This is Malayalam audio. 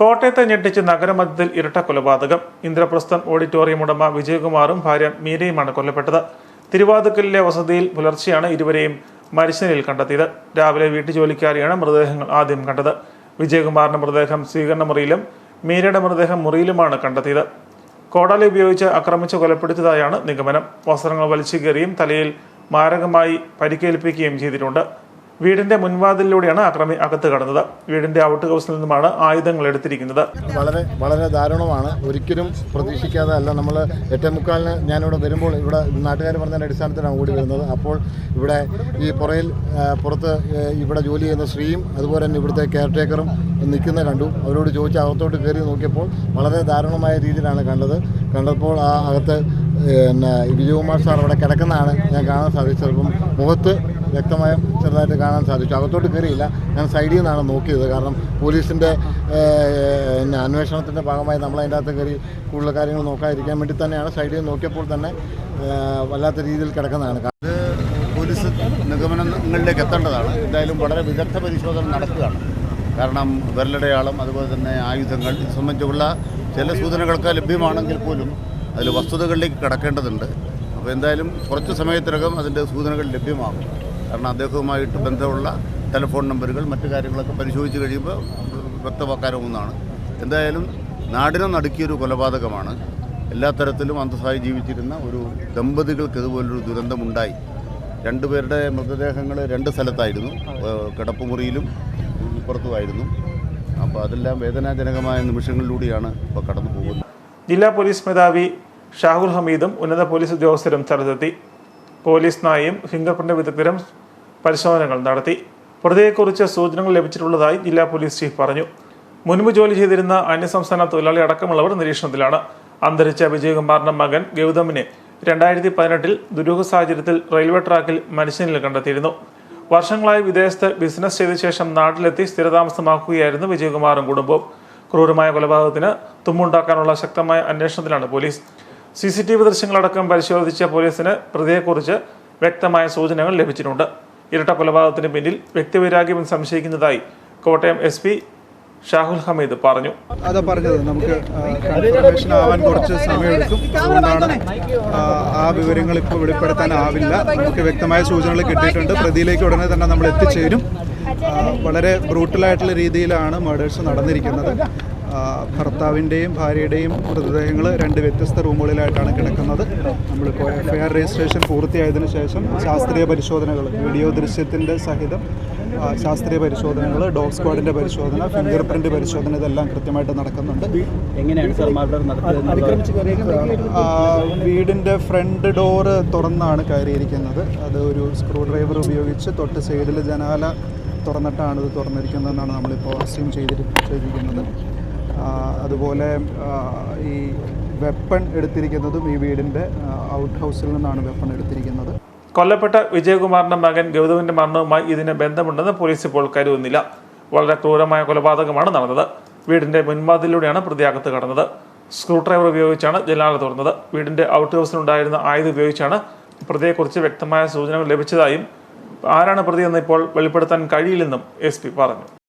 കോട്ടയത്തെ ഞെട്ടിച്ച് നഗരമധ്യത്തിൽ ഇരട്ട കൊലപാതകം. ഇന്ദ്രപ്രസ്ഥം ഓഡിറ്റോറിയം ഉടമ വിജയകുമാറും ഭാര്യ മീരയുമാണ് കൊല്ലപ്പെട്ടത്. തിരുവാതുക്കലിലെ വസതിയിൽ പുലർച്ചെയാണ് ഇരുവരെയും മരിച്ച നിലയിൽ കണ്ടെത്തിയത്. രാവിലെ വീട്ടു ജോലിക്കാരിയാണ് മൃതദേഹങ്ങൾ ആദ്യം കണ്ടത്. വിജയകുമാറിന്റെ മൃതദേഹം സ്വീകരണ മുറിയിലും മീരയുടെ മൃതദേഹം മുറിയിലുമാണ് കണ്ടെത്തിയത്. കോടാലി ഉപയോഗിച്ച് ആക്രമിച്ച് കൊലപ്പെടുത്തിയതായാണ് നിഗമനം. വസ്ത്രങ്ങൾ വലിച്ചു കയറിയും തലയിൽ മാരകമായി പരിക്കേൽപ്പിക്കുകയും ചെയ്തിട്ടുണ്ട്. വീടിന്റെ മുൻവാതിലിലൂടെയാണ് അക്രമി അകത്ത് കടന്നത്. വീടിന്റെ ഔട്ട് ഹൗസിൽ നിന്നുമാണ് ആയുധങ്ങൾ എടുത്തിരിക്കുന്നത്. വളരെ വളരെ ദാരുണമാണ്. ഒരിക്കലും പ്രതീക്ഷിക്കാതെ അല്ല നമ്മൾ എട്ടേ മുക്കാലിന് ഞാനിവിടെ വരുമ്പോൾ ഇവിടെ നാട്ടുകാർ പറഞ്ഞതിന്റെ അടിസ്ഥാനത്തിലാണ് ഓടി വരുന്നത്. അപ്പോൾ ഇവിടെ ഈ പുറയിൽ പുറത്ത് ഇവിടെ ജോലി ചെയ്യുന്ന സ്ത്രീയും അതുപോലെ തന്നെ ഇവിടുത്തെ കെയർ ടേക്കറും നിൽക്കുന്ന കണ്ടു. അവരോട് ചോദിച്ച് അകത്തോട്ട് കയറി നോക്കിയപ്പോൾ വളരെ ദാരുണമായ രീതിയിലാണ് കണ്ടത്. കണ്ടപ്പോൾ ആ അകത്ത് പിന്നെ വിജയകുമാർ സാർ അവിടെ കിടക്കുന്നതാണ്. ഞാൻ കാണാൻ സാധിച്ചത് അപ്പം മുഖത്ത് വ്യക്തമായ ചെറുതായിട്ട് കാണാൻ സാധിച്ചു. അകത്തോട്ട് കയറിയില്ല. ഞാൻ സൈഡിൽ നിന്നാണ് നോക്കിയത്. കാരണം പോലീസിന്റെ പിന്നെ അന്വേഷണത്തിന്റെ ഭാഗമായി നമ്മൾ അതിന്റെ അകത്ത് കയറി കൂടുതൽ കാര്യങ്ങൾ നോക്കാതിരിക്കാൻ വേണ്ടി തന്നെയാണ് സൈഡിൽ നോക്കിയപ്പോൾ തന്നെ വല്ലാത്ത രീതിയിൽ കിടക്കുന്നതാണ്. അത് പോലീസ് നിഗമനങ്ങളിലേക്ക് എത്തേണ്ടതാണ്. എന്തായാലും വളരെ വിദഗ്ധ പരിശോധന നടക്കുകയാണ്. കാരണം വിരലടയാളം അതുപോലെ തന്നെ ആയുധങ്ങൾ സംബന്ധിച്ചുള്ള ചില സൂചനകളൊക്കെ ലഭ്യമാണെങ്കിൽ പോലും അതിൽ വസ്തുതകളിലേക്ക് കടക്കേണ്ടതുണ്ട്. അപ്പോൾ എന്തായാലും കുറച്ച് സമയത്തിനകം അതിന്റെ സൂചനകൾ ലഭ്യമാകും. കാരണം അദ്ദേഹവുമായിട്ട് ബന്ധമുള്ള ടെലിഫോൺ നമ്പറുകൾ മറ്റു കാര്യങ്ങളൊക്കെ പരിശോധിച്ച് കഴിയുമ്പോൾ വ്യക്തമാക്കാനൊന്നാണ് എന്തായാലും നാടിനെ നടുക്കിയൊരു കൊലപാതകമാണ്. എല്ലാ തരത്തിലും അന്തസ്സായി ജീവിച്ചിരുന്ന ഒരു ദമ്പതികൾക്ക് ഇതുപോലൊരു ദുരന്തമുണ്ടായി. രണ്ടുപേരുടെ മൃതദേഹങ്ങൾ രണ്ട് സ്ഥലത്തായിരുന്നു. കിടപ്പുമുറിയിലും പുറത്തുമായിരുന്നു. അപ്പോൾ അതെല്ലാം വേദനാജനകമായ നിമിഷങ്ങളിലൂടെയാണ് ഇപ്പോൾ കടന്നു പോകുന്നത് ജില്ലാ പോലീസ് മേധാവി ഷാഹുർ ഹമീദും ഉന്നത പോലീസ് ഉദ്യോഗസ്ഥരും സ്ഥലത്തെത്തി പോലീസ് നായയും ഫിംഗർ പ്രിന്റ് വിദഗ്ധരും പരിശോധനകൾ നടത്തി. പ്രതിയെക്കുറിച്ച് സൂചനകൾ ലഭിച്ചിട്ടുള്ളതായി ജില്ലാ പോലീസ് ചീഫ് പറഞ്ഞു. മുൻപ് ജോലി ചെയ്തിരുന്ന അന്യസംസ്ഥാന തൊഴിലാളി അടക്കമുള്ളവർ നിരീക്ഷണത്തിലാണ്. അന്തരിച്ച വിജയകുമാറിന്റെ മകൻ ഗൗതമിനെ രണ്ടായിരത്തി പതിനെട്ടിൽ ദുരൂഹ സാഹചര്യത്തിൽ റെയിൽവേ ട്രാക്കിൽ മനുഷ്യനിൽ കണ്ടെത്തിയിരുന്നു. വർഷങ്ങളായി വിദേശത്ത് ബിസിനസ് ചെയ്ത ശേഷം നാട്ടിലെത്തി സ്ഥിരതാമസമാക്കുകയായിരുന്നു വിജയകുമാറും കുടുംബവും. ക്രൂരമായ കൊലപാതകത്തിന് തുമ്മുണ്ടാക്കാനുള്ള ശക്തമായ അന്വേഷണത്തിലാണ് police. C C T V ദൃശ്യങ്ങളടക്കം പരിശോധിച്ച പോലീസിന് പ്രതിയെക്കുറിച്ച് വ്യക്തമായ സൂചനകൾ ലഭിച്ചിട്ടുണ്ട്. ഇരട്ട കൊലപാതകത്തിന് പിന്നിൽ വ്യക്തിവൈരാഗ്യം സംശയിക്കുന്നതായി കോട്ടയം എസ് പി ഷാഹുൽ ഹമീദ് പറഞ്ഞു. അതാ പറഞ്ഞത്. നമുക്ക് ആവാൻ കുറച്ച് സമയമെടുക്കും. ആ, വിവരങ്ങൾ ഇപ്പോൾ വെളിപ്പെടുത്താനാവില്ല. നമുക്ക് വ്യക്തമായ സൂചനകൾ കിട്ടിയിട്ടുണ്ട്. പ്രതിയിലേക്ക് ഉടനെ തന്നെ നമ്മൾ എത്തിച്ചേരും. വളരെ ബ്രൂട്ടലായിട്ടുള്ള രീതിയിലാണ് മേഡേഴ്സ് നടന്നിരിക്കുന്നത്. ഭർത്താവിന്റെയും ഭാര്യയുടെയും മൃതദേഹങ്ങൾ രണ്ട് വ്യത്യസ്ത റൂമുകളിലായിട്ടാണ് കിടക്കുന്നത്. നമ്മളിപ്പോൾ എഫ് ഐ ആർ രജിസ്ട്രേഷൻ പൂർത്തിയായതിനു ശേഷം ശാസ്ത്രീയ പരിശോധനകൾ വീഡിയോ ദൃശ്യത്തിന്റെ സഹിതം ശാസ്ത്രീയ പരിശോധനകൾ ഡോഗ് സ്ക്വാഡിന്റെ പരിശോധന ഫിംഗർ പ്രിന്റ് പരിശോധന ഇതെല്ലാം കൃത്യമായിട്ട് നടക്കുന്നുണ്ട്. എങ്ങനെയാണ് വീടിന്റെ ഫ്രണ്ട് ഡോറ് തുറന്നാണ് കയറിയിരിക്കുന്നത്. അത് ഒരു സ്ക്രൂ ഡ്രൈവർ ഉപയോഗിച്ച് തൊട്ട് സൈഡിൽ ജനാല തുറന്നിട്ടാണ് ഇത് തുറന്നിരിക്കുന്നതെന്നാണ് നമ്മളിപ്പോൾ അസ്യൂം ചെയ്തിരി ചെയ്തിരിക്കുന്നത്. അതുപോലെ ഈ വെപ്പൺ എടുത്തിരിക്കുന്നതും ഈ വീടിന്റെ ഔട്ട് ഹൗസിൽ നിന്നാണ് വെപ്പൺ എടുത്തിരിക്കുന്നത്. കൊല്ലപ്പെട്ട വിജയകുമാറിന്റെ മകൻ ഗൗതമിന്റെ മരണവുമായി ഇതിന് ബന്ധമുണ്ടെന്ന് പോലീസ് ഇപ്പോൾ കരുതുന്നില്ല. വളരെ ക്രൂരമായ കൊലപാതകമാണ് നടന്നത്. വീടിന്റെ മുൻവാതിലൂടെയാണ് പ്രതിയാകത്ത് കടന്നത്. സ്ക്രൂ ഡ്രൈവർ ഉപയോഗിച്ചാണ് ജനാല തുറന്നത്. വീടിന്റെ ഔട്ട് ഹൗസിലുണ്ടായിരുന്ന ആയുധം ഉപയോഗിച്ചാണ് പ്രതിയെക്കുറിച്ച് വ്യക്തമായ സൂചനകൾ ലഭിച്ചതായും ആരാണ് പ്രതിയെന്ന് ഇപ്പോൾ വെളിപ്പെടുത്താൻ കഴിയില്ലെന്നും എസ് പറഞ്ഞു.